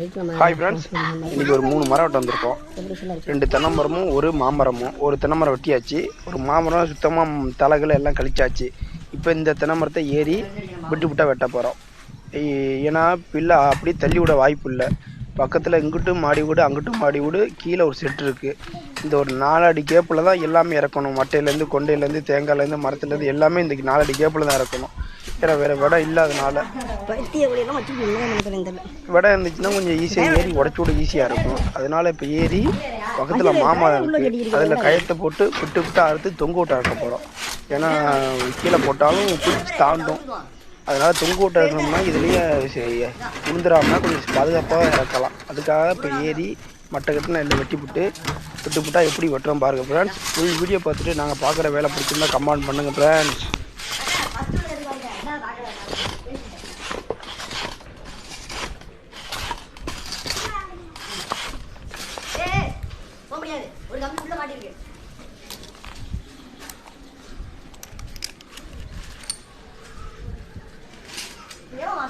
Hi friends இன்னைக்கு ஒரு மூணு மரம் வெட்ட வந்திருக்கோம். ரெண்டு தென்னை மரமும் ஒரு மாமரமும். ஒரு தென்னை மரம் வெட்டியாச்சு. ஒரு மாமரம் சுத்தமாக தலைகளை எல்லாம் கழிச்சாச்சு. இப்போ இந்த தென்னை மரத்தை ஏறி விட்டு விட்டா வெட்ட போகிறோம் ஏன்னா பிள்ளை அப்படி தள்ளி விட வாய்ப்பு இல்லை. பக்கத்தில் இங்கிட்டும் மாடி வீடு அங்கிட்டும் மாடி வீடு கீழே ஒரு செட்டு இருக்குது இந்த ஒரு நாலடி கேப்பில் தான் எல்லாமே இறக்கணும். மட்டையிலேருந்து கொண்டையிலேருந்து தேங்காய்லேருந்து மரத்துலேருந்து எல்லாமே இந்த நாலடி கேப்பில் தான் இறக்கணும். வேறு வேறு விடம் இல்லாதனால. விடம் இருந்துச்சுன்னா கொஞ்சம் ஈஸியாக ஏறி உடச்சி விட ஈஸியாக இருக்கும். அதனால இப்போ ஏறி பக்கத்தில் மாமரம் இருக்குது அதில் கயத்தை போட்டு விட்டு விட்டு அறுத்து தொங்க விட்டு அறுக்க போகிறோம் ஏன்னா கீழே போட்டாலும் பிடிச்சி தாண்டும். அதனால தொங்க விட்டு இருக்கணும்னா இதுலேயே விழுந்துடாமல் கொஞ்சம் பாதுகாப்பாக இறக்கலாம். அதுக்காக இப்போ ஏறி மட்டை கட்டு நெல்லை வெட்டி விட்டு விட்டு விட்டால் எப்படி வெட்டுறோம் பாருங்கள் ஃப்ரெண்ட்ஸ் ஃபுல் வீடியோ பார்த்துட்டு நாங்கள் பார்க்குற வேலை பிடிச்சிருந்தா கமெண்ட் பண்ணுங்கள் ஃப்ரெண்ட்ஸ் ஒரு கம்பி உள்ள மாட்டிருக்கு ஏன் மாட்டான் அவன் சொல்றாங்க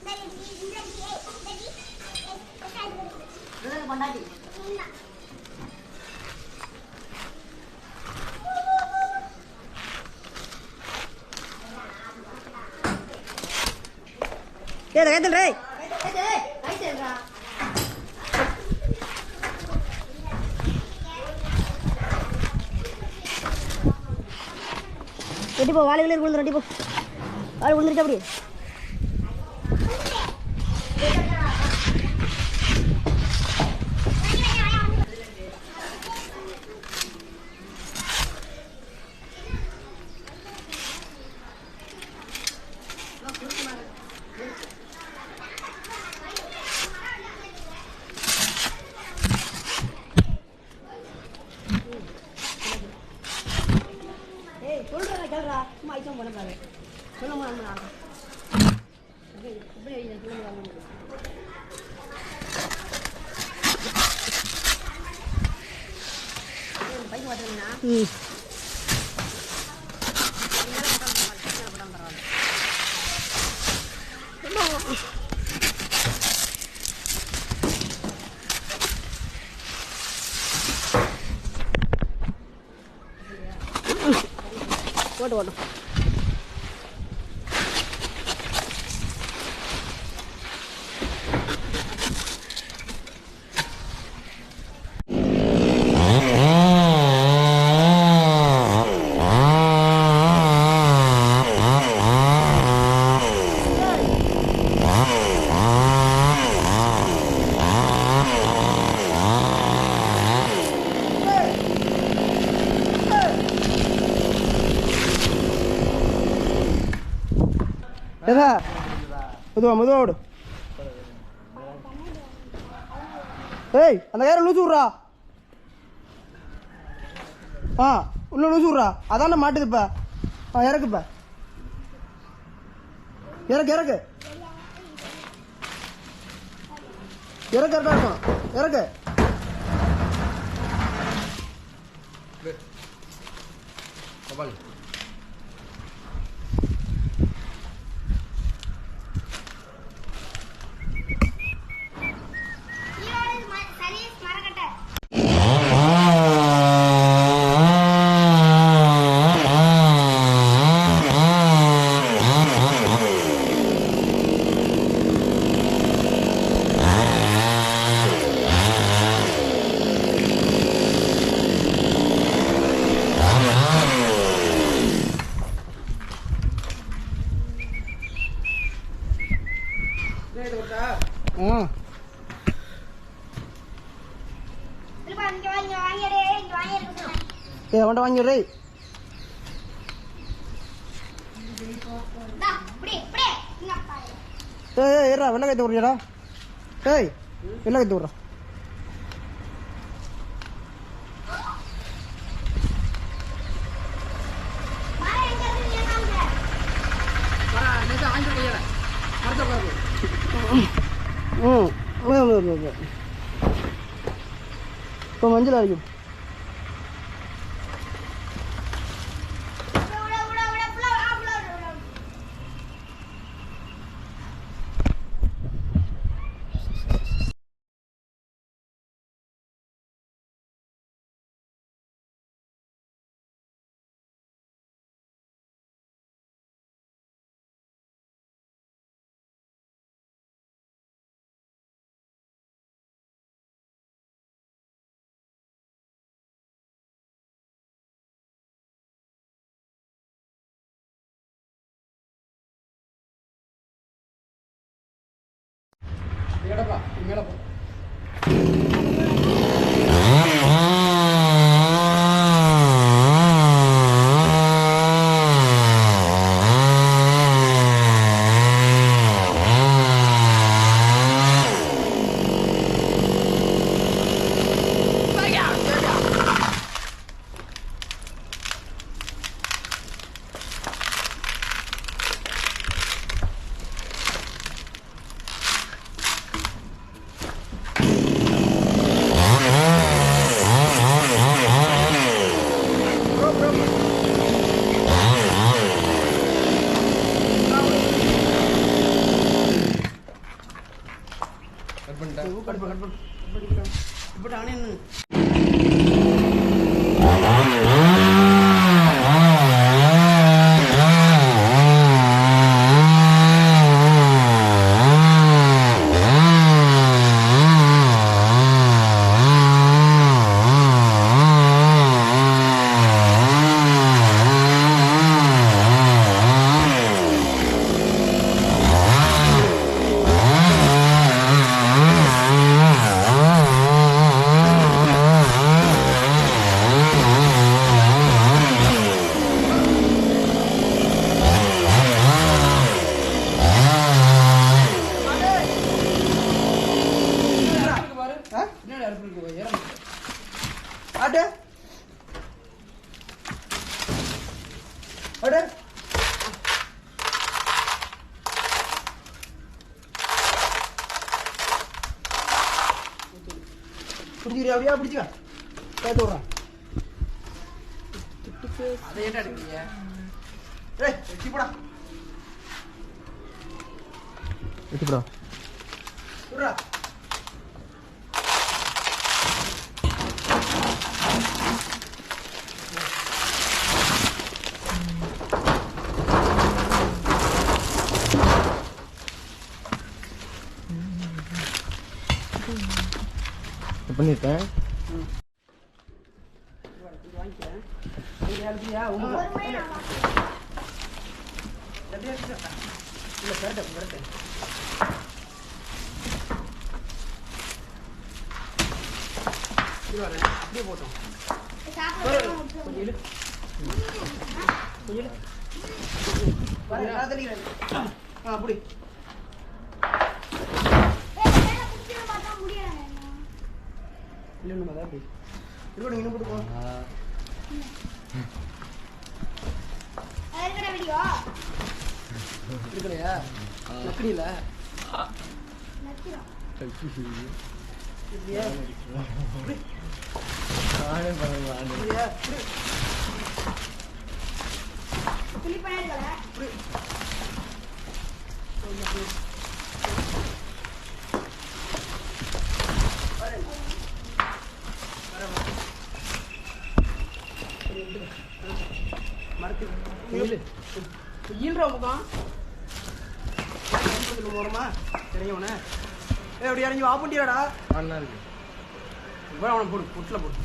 ஆ ஃபர்ஸ்ட் உள்ளது கம்பி கை கை கை ரெட்டி போ வாழை விழுந்து விழுந்து ரெட்டி போ. வாழை விழுந்துருச்சு அப்படியே ஏய் சொல்றா கேளுடா சும்மா ஐட்டம் பண்ண சொல்ல முடியாது எப்படி சொல்ல Bárbaro. ஏதா மெதுவா மெதுவா விடு ஏய் அந்த கயிறை லூசு விட்றா. ஆ உள்ள லூசு விட்றா. அதான் மாட்டுதுப்பா ஆ இறக்குப்ப இறக்கு இறக்கு. இறக்கு கரெக்டாக இருக்கும். இறக்கு. Vale. ஏ அவன்கிட்ட வாங்கிடுறே. ஏய் ஏறா வெள்ளை கைத்த குடிக்கடா ஏய் எல்லாம் கற்று விட்றோம் ம். இப்போ மஞ்சள் அரைக்கும் ஆட்டு ஆட்டு பிடிச்சிக்கிறியா அப்படியா? பிடிச்சிக்க. கேட்டு விட்றேன் அதை ஏன்டா எடுக்கிறீங்க? ஏய் வெட்டி போடா. வெட்டி போடா. விட்றா பண்ணிட்டேன் ஆ அப்படி இல்லை நம்ம அப்படி இருக்கட்டும் இன்னும் போட்டு போ இருக்கலையா இல்லையா. இல்லையா இப்படி. இப்படி. ஈல்ற முகம் போறோமா? தெரியும்ண்ணே ஏ அப்படி இறங்கி வா பண்ணியாடா இவ்வளோ அவனை போடு புட்டில் போட்டு